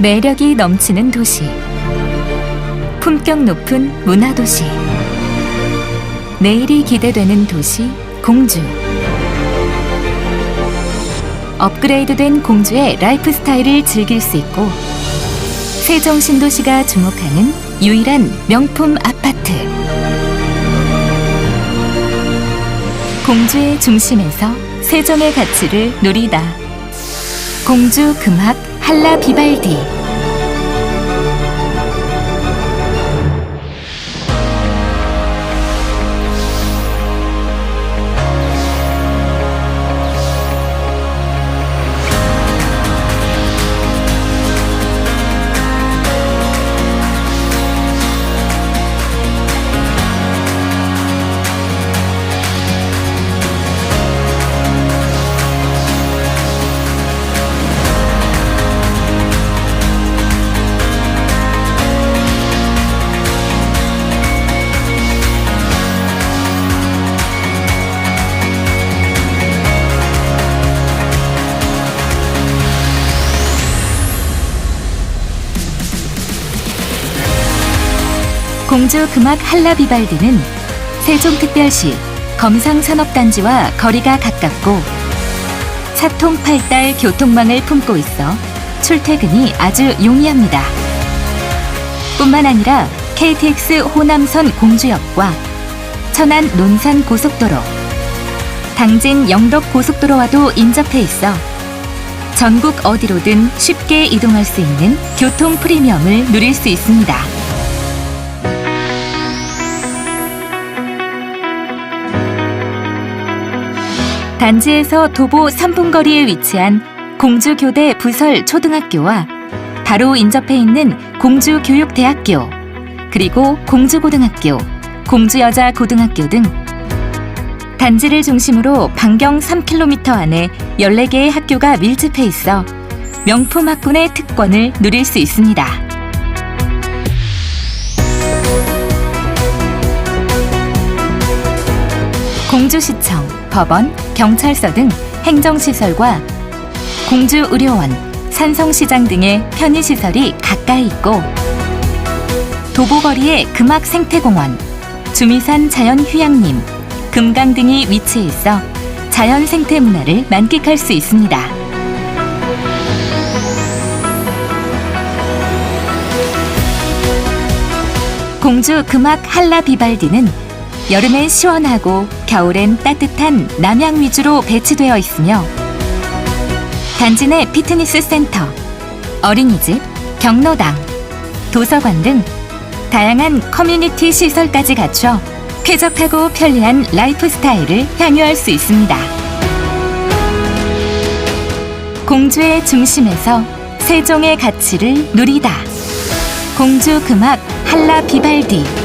매력이 넘치는 도시. 품격 높은 문화 도시. 내일이 기대되는 도시 공주. 업그레이드된 공주의 라이프 스타일을 즐길 수 있고 세종 신도시가 주목하는 유일한 명품 아파트. 공주의 중심에서 세종의 가치를 누리다. 공주 금학 한라 비발디. 공주 금학 한라 비발디는 세종특별시 검상산업단지와 거리가 가깝고 사통팔달 교통망을 품고 있어 출퇴근이 아주 용이합니다. 뿐만 아니라 KTX 호남선 공주역과 천안 논산 고속도로, 당진 영덕 고속도로와도 인접해 있어 전국 어디로든 쉽게 이동할 수 있는 교통 프리미엄을 누릴 수 있습니다. 단지에서 도보 3분 거리에 위치한 공주교대 부설 초등학교와 바로 인접해 있는 공주교육대학교, 그리고 공주고등학교, 공주여자고등학교 등 단지를 중심으로 반경 3km 안에 14개의 학교가 밀집해 있어 명품 학군의 특권을 누릴 수 있습니다. 공주시청, 법원, 경찰서 등 행정시설과 공주의료원, 산성시장 등의 편의시설이 가까이 있고 도보거리에 금악생태공원, 주미산 자연휴양림, 금강 등이 위치해 있어 자연 생태 문화를 만끽할 수 있습니다. 공주 금악 한라 비발디는 여름엔 시원하고 겨울엔 따뜻한 남양 위주로 배치되어 있으며 단지 내 피트니스 센터, 어린이집, 경로당, 도서관 등 다양한 커뮤니티 시설까지 갖춰 쾌적하고 편리한 라이프 스타일을 향유할 수 있습니다. 공주의 중심에서 세종의 가치를 누리다. 공주 금악 한라 비발디.